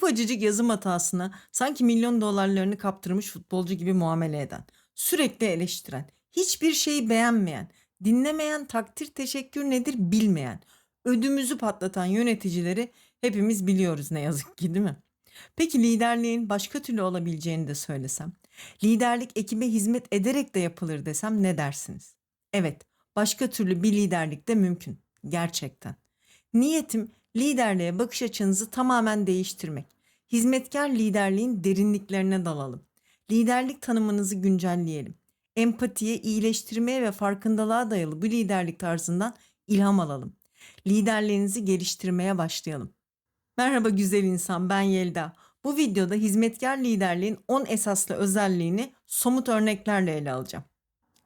ufacıcık yazım hatasına sanki milyon dolarlarını kaptırmış futbolcu gibi muamele eden, sürekli eleştiren, hiçbir şeyi beğenmeyen, dinlemeyen, takdir teşekkür nedir bilmeyen, ödümüzü patlatan yöneticileri hepimiz biliyoruz ne yazık ki değil mi? Peki liderliğin başka türlü olabileceğini de söylesem, liderlik ekibe hizmet ederek de yapılır desem ne dersiniz? Evet, başka türlü bir liderlik de mümkün. Gerçekten. Niyetim liderliğe bakış açınızı tamamen değiştirmek. Hizmetkar liderliğin derinliklerine dalalım. Liderlik tanımınızı güncelleyelim. Empatiye, iyileştirmeye ve farkındalığa dayalı bu liderlik tarzından ilham alalım. Liderliğinizi geliştirmeye başlayalım. Merhaba güzel insan ben Yelda. Bu videoda hizmetkar liderliğin 10 esaslı özelliğini somut örneklerle ele alacağım.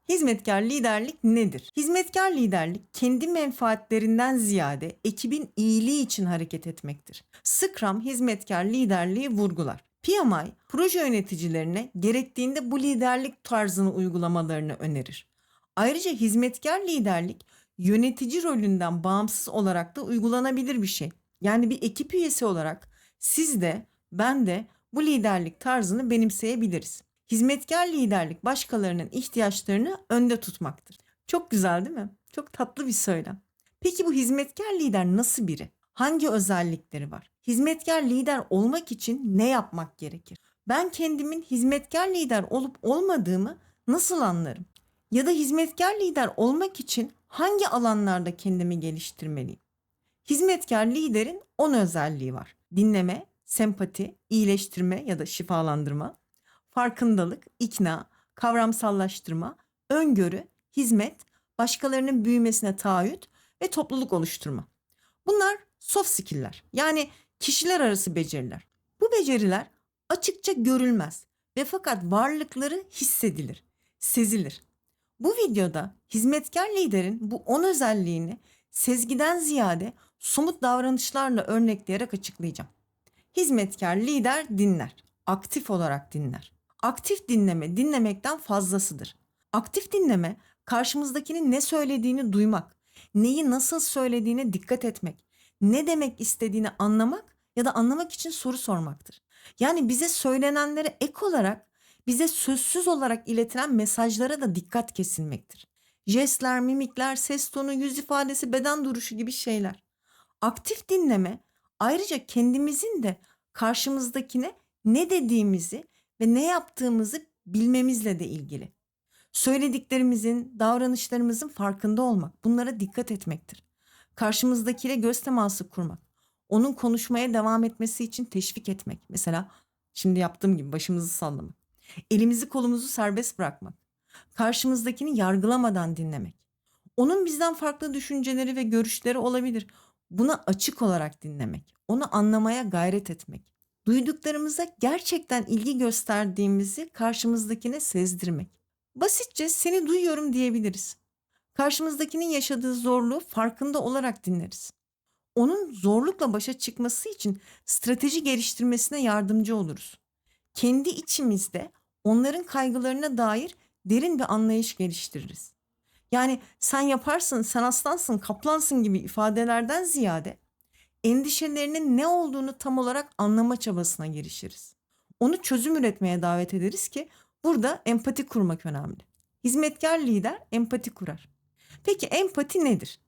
Hizmetkar liderlik nedir? Hizmetkar liderlik kendi menfaatlerinden ziyade ekibin iyiliği için hareket etmektir. Scrum hizmetkar liderliği vurgular. PMI proje yöneticilerine gerektiğinde bu liderlik tarzını uygulamalarını önerir. Ayrıca hizmetkar liderlik yönetici rolünden bağımsız olarak da uygulanabilir bir şey. Yani bir ekip üyesi olarak siz de ben de bu liderlik tarzını benimseyebiliriz. Hizmetkar liderlik başkalarının ihtiyaçlarını önde tutmaktır. Çok güzel değil mi? Çok tatlı bir söylem. Peki bu hizmetkar lider nasıl biri? Hangi özellikleri var? Hizmetkar lider olmak için ne yapmak gerekir? Ben kendimin hizmetkar lider olup olmadığımı nasıl anlarım? Ya da hizmetkar lider olmak için hangi alanlarda kendimi geliştirmeliyim? Hizmetkar liderin 10 özelliği var. Dinleme, sempati, iyileştirme ya da şifalandırma, farkındalık, ikna, kavramsallaştırma, öngörü, hizmet, başkalarının büyümesine taahhüt ve topluluk oluşturma. Bunlar soft skill'ler. Yani kişiler arası beceriler. Bu beceriler açıkça görülmez ve fakat varlıkları hissedilir, sezilir. Bu videoda hizmetkar liderin bu 10 özelliğini sezgiden ziyade somut davranışlarla örnekleyerek açıklayacağım. Hizmetkar lider dinler, aktif olarak dinler. Aktif dinleme dinlemekten fazlasıdır. Aktif dinleme karşımızdakinin ne söylediğini duymak, neyi nasıl söylediğine dikkat etmek, ne demek istediğini anlamak ya da anlamak için soru sormaktır. Yani bize söylenenlere ek olarak bize sözsüz olarak iletilen mesajlara da dikkat kesilmektir. Jestler, mimikler, ses tonu, yüz ifadesi, beden duruşu gibi şeyler. Aktif dinleme ayrıca kendimizin de karşımızdakine ne dediğimizi ve ne yaptığımızı bilmemizle de ilgili. Söylediklerimizin, davranışlarımızın farkında olmak, bunlara dikkat etmektir. Karşımızdakiyle göz teması kurmak, onun konuşmaya devam etmesi için teşvik etmek. Mesela şimdi yaptığım gibi başımızı sallamak. Elimizi kolumuzu serbest bırakmak. Karşımızdakini yargılamadan dinlemek. Onun bizden farklı düşünceleri ve görüşleri olabilir. Buna açık olarak dinlemek. Onu anlamaya gayret etmek. Duyduklarımıza gerçekten ilgi gösterdiğimizi karşımızdakine sezdirmek. Basitçe seni duyuyorum diyebiliriz. Karşımızdakinin yaşadığı zorluğu farkında olarak dinleriz. Onun zorlukla başa çıkması için strateji geliştirmesine yardımcı oluruz. Kendi içimizde onların kaygılarına dair derin bir anlayış geliştiririz. Yani sen yaparsın, sen aslansın, kaplansın gibi ifadelerden ziyade endişelerinin ne olduğunu tam olarak anlama çabasına girişiriz. Onu çözüm üretmeye davet ederiz ki burada empati kurmak önemli. Hizmetkar lider empati kurar. Peki empati nedir?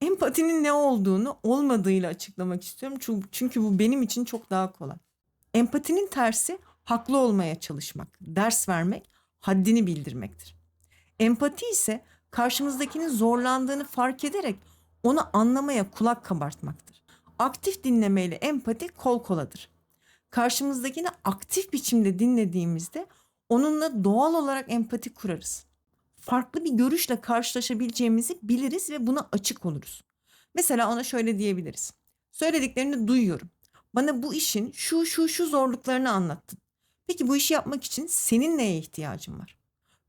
Empatinin ne olduğunu olmadığıyla açıklamak istiyorum çünkü, bu benim için çok daha kolay. Empatinin tersi haklı olmaya çalışmak, ders vermek, haddini bildirmektir. Empati ise karşımızdakinin zorlandığını fark ederek onu anlamaya kulak kabartmaktır. Aktif dinlemeyle empati kol koladır. Karşımızdakini aktif biçimde dinlediğimizde onunla doğal olarak empati kurarız. Farklı bir görüşle karşılaşabileceğimizi biliriz ve buna açık oluruz. Mesela ona şöyle diyebiliriz. Söylediklerini duyuyorum. Bana bu işin şu şu şu zorluklarını anlattın. Peki bu işi yapmak için senin neye ihtiyacın var?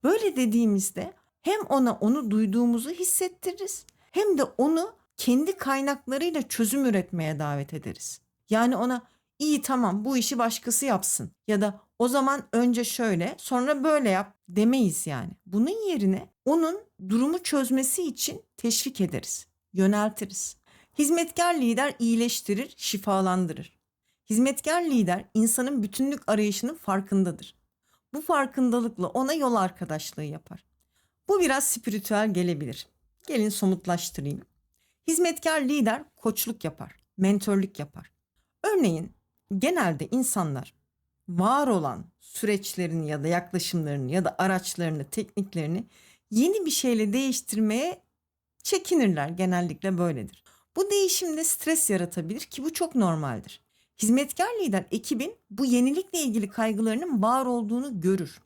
Böyle dediğimizde hem ona onu duyduğumuzu hissettiririz hem de onu kendi kaynaklarıyla çözüm üretmeye davet ederiz. Yani ona iyi tamam bu işi başkası yapsın ya da o zaman önce şöyle sonra böyle yap demeyiz yani. Bunun yerine onun durumu çözmesi için teşvik ederiz, yöneltiriz. Hizmetkar lider iyileştirir, şifalandırır. Hizmetkar lider insanın bütünlük arayışının farkındadır. Bu farkındalıkla ona yol arkadaşlığı yapar. Bu biraz spiritüel gelebilir. Gelin somutlaştırayım. Hizmetkar lider koçluk yapar, mentörlük yapar. Örneğin genelde insanlar var olan süreçlerini ya da yaklaşımlarını ya da araçlarını, tekniklerini yeni bir şeyle değiştirmeye çekinirler. Genellikle böyledir. Bu değişimde stres yaratabilir ki bu çok normaldir. Hizmetkar lider ekibin bu yenilikle ilgili kaygılarının var olduğunu görür.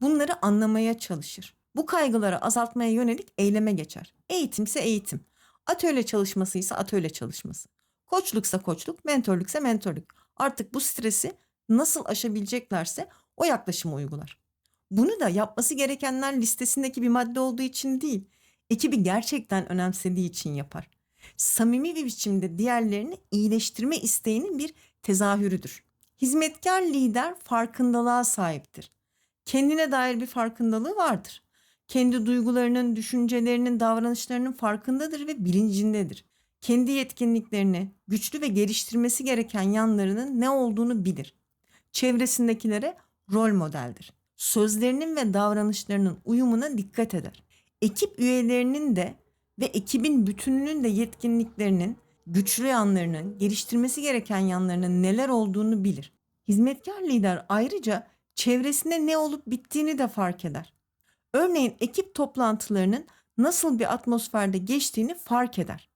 Bunları anlamaya çalışır. Bu kaygıları azaltmaya yönelik eyleme geçer. Eğitimse eğitim. Atölye çalışmasıysa atölye çalışması. Koçluksa koçluk, mentörlükse mentörlük. Artık bu stresi nasıl aşabileceklerse o yaklaşımı uygular. Bunu da yapması gerekenler listesindeki bir madde olduğu için değil, ekibi gerçekten önemsediği için yapar. Samimi bir biçimde diğerlerini iyileştirme isteğinin bir tezahürüdür. Hizmetkar lider farkındalığa sahiptir. Kendine dair bir farkındalığı vardır. Kendi duygularının, düşüncelerinin, davranışlarının farkındadır ve bilincindedir. Kendi yetkinliklerini, güçlü ve geliştirmesi gereken yanlarının ne olduğunu bilir. Çevresindekilere rol modeldir. Sözlerinin ve davranışlarının uyumuna dikkat eder. Ekip üyelerinin de ve ekibin bütününün de yetkinliklerinin, güçlü yanlarının, geliştirmesi gereken yanlarının neler olduğunu bilir. Hizmetkar lider ayrıca çevresinde ne olup bittiğini de fark eder. Örneğin ekip toplantılarının nasıl bir atmosferde geçtiğini fark eder.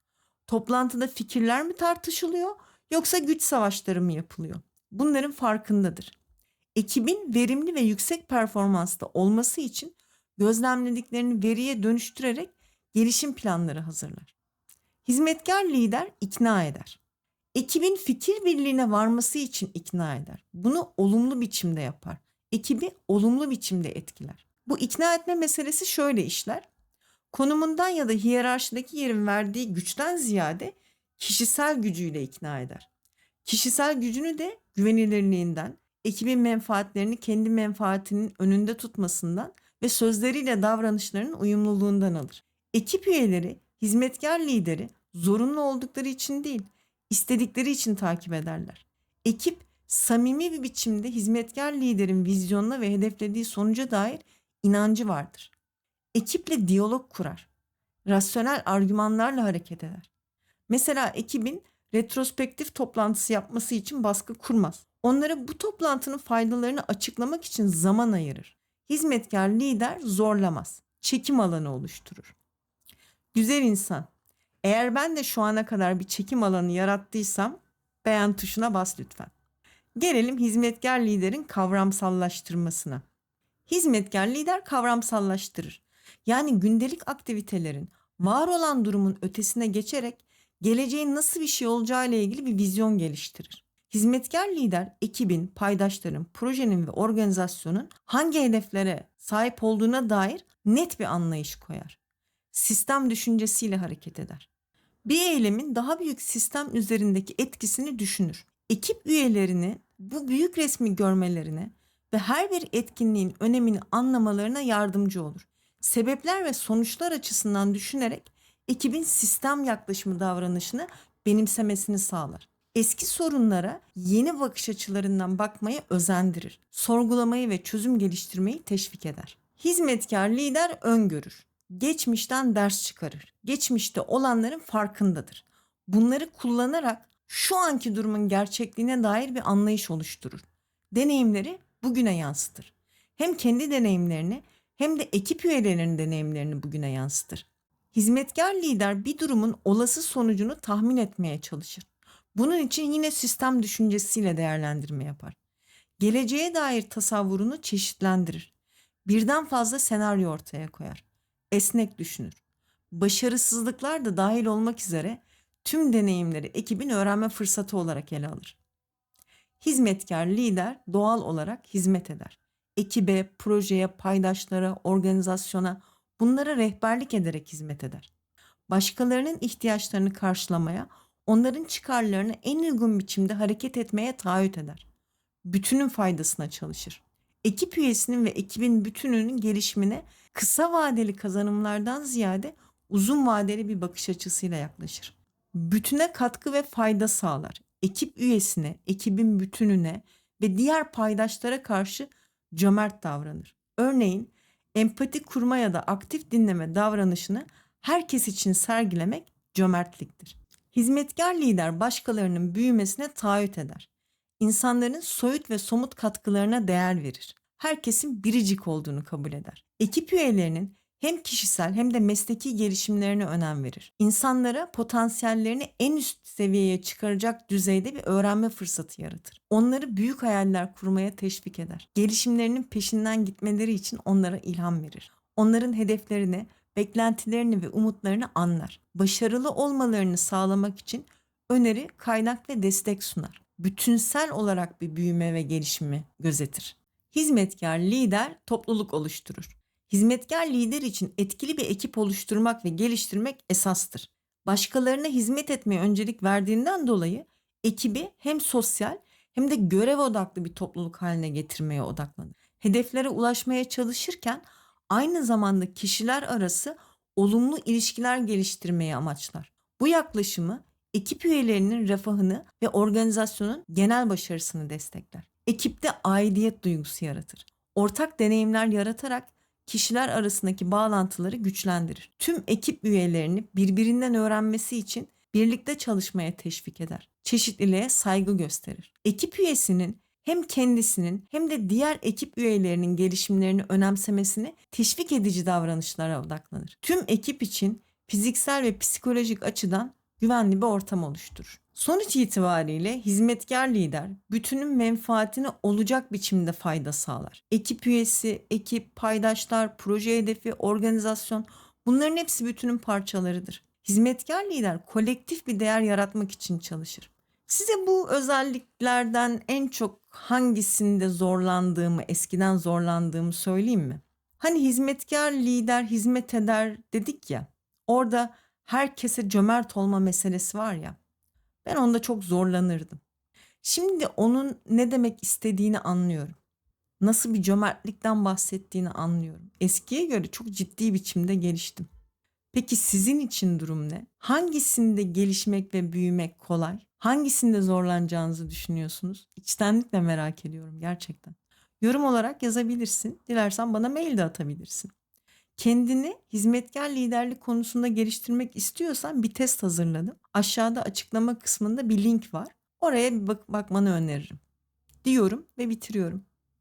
Toplantıda fikirler mi tartışılıyor yoksa güç savaşları mı yapılıyor? Bunların farkındadır. Ekibin verimli ve yüksek performansta olması için gözlemlediklerini veriye dönüştürerek gelişim planları hazırlar. Hizmetkar lider ikna eder. Ekibin fikir birliğine varması için ikna eder. Bunu olumlu biçimde yapar. Ekibi olumlu biçimde etkiler. Bu ikna etme meselesi şöyle işler. Konumundan ya da hiyerarşideki yerin verdiği güçten ziyade kişisel gücüyle ikna eder. Kişisel gücünü de güvenilirliğinden, ekibin menfaatlerini kendi menfaatinin önünde tutmasından ve sözleriyle davranışlarının uyumluluğundan alır. Ekip üyeleri hizmetkar lideri zorunlu oldukları için değil, istedikleri için takip ederler. Ekip samimi bir biçimde hizmetkar liderin vizyonuna ve hedeflediği sonuca dair inancı vardır. Ekiple diyalog kurar. Rasyonel argümanlarla hareket eder. Mesela ekibin retrospektif toplantısı yapması için baskı kurmaz. Onlara bu toplantının faydalarını açıklamak için zaman ayırır. Hizmetkar lider zorlamaz. Çekim alanı oluşturur. Güzel insan. Eğer ben de şu ana kadar bir çekim alanı yarattıysam beğen tuşuna bas lütfen. Gelelim hizmetkar liderin kavramsallaştırmasına. Hizmetkar lider kavramsallaştırır. Yani gündelik aktivitelerin var olan durumun ötesine geçerek geleceğin nasıl bir şey olacağı ile ilgili bir vizyon geliştirir. Hizmetkar lider ekibin, paydaşların, projenin ve organizasyonun hangi hedeflere sahip olduğuna dair net bir anlayış koyar. Sistem düşüncesiyle hareket eder. Bir eylemin daha büyük sistem üzerindeki etkisini düşünür. Ekip üyelerini bu büyük resmi görmelerine ve her bir etkinliğin önemini anlamalarına yardımcı olur. Sebepler ve sonuçlar açısından düşünerek ekibin sistem yaklaşımı davranışını benimsemesini sağlar. Eski sorunlara yeni bakış açılarından bakmaya özendirir. Sorgulamayı ve çözüm geliştirmeyi teşvik eder. Hizmetkar lider öngörür. Geçmişten ders çıkarır. Geçmişte olanların farkındadır. Bunları kullanarak şu anki durumun gerçekliğine dair bir anlayış oluşturur. Deneyimleri bugüne yansıtır. Hem kendi deneyimlerini hem de ekip üyelerinin deneyimlerini bugüne yansıtır. Hizmetkar lider bir durumun olası sonucunu tahmin etmeye çalışır. Bunun için yine sistem düşüncesiyle değerlendirme yapar. Geleceğe dair tasavvurunu çeşitlendirir. Birden fazla senaryo ortaya koyar. Esnek düşünür. Başarısızlıklar da dahil olmak üzere tüm deneyimleri ekibin öğrenme fırsatı olarak ele alır. Hizmetkar lider doğal olarak hizmet eder. Ekibe, projeye, paydaşlara, organizasyona bunlara rehberlik ederek hizmet eder. Başkalarının ihtiyaçlarını karşılamaya, onların çıkarlarını en uygun biçimde hareket etmeye taahhüt eder. Bütünün faydasına çalışır. Ekip üyesinin ve ekibin bütününün gelişimine kısa vadeli kazanımlardan ziyade uzun vadeli bir bakış açısıyla yaklaşır. Bütüne katkı ve fayda sağlar. Ekip üyesine, ekibin bütününe ve diğer paydaşlara karşı cömert davranır. Örneğin empati kurma ya da aktif dinleme davranışını herkes için sergilemek cömertliktir. Hizmetkar lider başkalarının büyümesine taahhüt eder. İnsanların soyut ve somut katkılarına değer verir. Herkesin biricik olduğunu kabul eder. Ekip üyelerinin hem kişisel hem de mesleki gelişimlerine önem verir. İnsanlara potansiyellerini en üst seviyeye çıkaracak düzeyde bir öğrenme fırsatı yaratır. Onları büyük hayaller kurmaya teşvik eder. Gelişimlerinin peşinden gitmeleri için onlara ilham verir. Onların hedeflerini, beklentilerini ve umutlarını anlar. Başarılı olmalarını sağlamak için öneri, kaynak ve destek sunar. Bütünsel olarak bir büyüme ve gelişimi gözetir. Hizmetkar lider topluluk oluşturur. Hizmetkar lider için etkili bir ekip oluşturmak ve geliştirmek esastır. Başkalarına hizmet etmeye öncelik verdiğinden dolayı ekibi hem sosyal hem de görev odaklı bir topluluk haline getirmeye odaklanır. Hedeflere ulaşmaya çalışırken aynı zamanda kişiler arası olumlu ilişkiler geliştirmeyi amaçlar. Bu yaklaşımı ekip üyelerinin refahını ve organizasyonun genel başarısını destekler. Ekipte aidiyet duygusu yaratır. Ortak deneyimler yaratarak kişiler arasındaki bağlantıları güçlendirir. Tüm ekip üyelerini birbirinden öğrenmesi için birlikte çalışmaya teşvik eder. Çeşitliliğe saygı gösterir. Ekip üyesinin hem kendisinin hem de diğer ekip üyelerinin gelişimlerini önemsemesini teşvik edici davranışlara odaklanır. Tüm ekip için fiziksel ve psikolojik açıdan güvenli bir ortam oluşturur. Sonuç itibariyle hizmetkar lider bütünün menfaatine olacak biçimde fayda sağlar. Ekip üyesi, ekip, paydaşlar, proje hedefi, organizasyon bunların hepsi bütünün parçalarıdır. Hizmetkar lider kolektif bir değer yaratmak için çalışır. Size bu özelliklerden en çok hangisinde zorlandığımı, eskiden zorlandığımı söyleyeyim mi? Hani hizmetkar lider hizmet eder dedik ya. Orada herkese cömert olma meselesi var ya. Ben onda çok zorlanırdım. Şimdi onun ne demek istediğini anlıyorum. Nasıl bir cömertlikten bahsettiğini anlıyorum. Eskiye göre çok ciddi biçimde geliştim. Peki sizin için durum ne? Hangisinde gelişmek ve büyümek kolay? Hangisinde zorlanacağınızı düşünüyorsunuz? İçtenlikle merak ediyorum gerçekten. Yorum olarak yazabilirsin. Dilersen bana mail de atabilirsin. Kendini hizmetkar liderlik konusunda geliştirmek istiyorsan bir test hazırladım. Aşağıda açıklama kısmında bir link var. Oraya bir bak bakmanı öneririm. Diyorum ve bitiriyorum.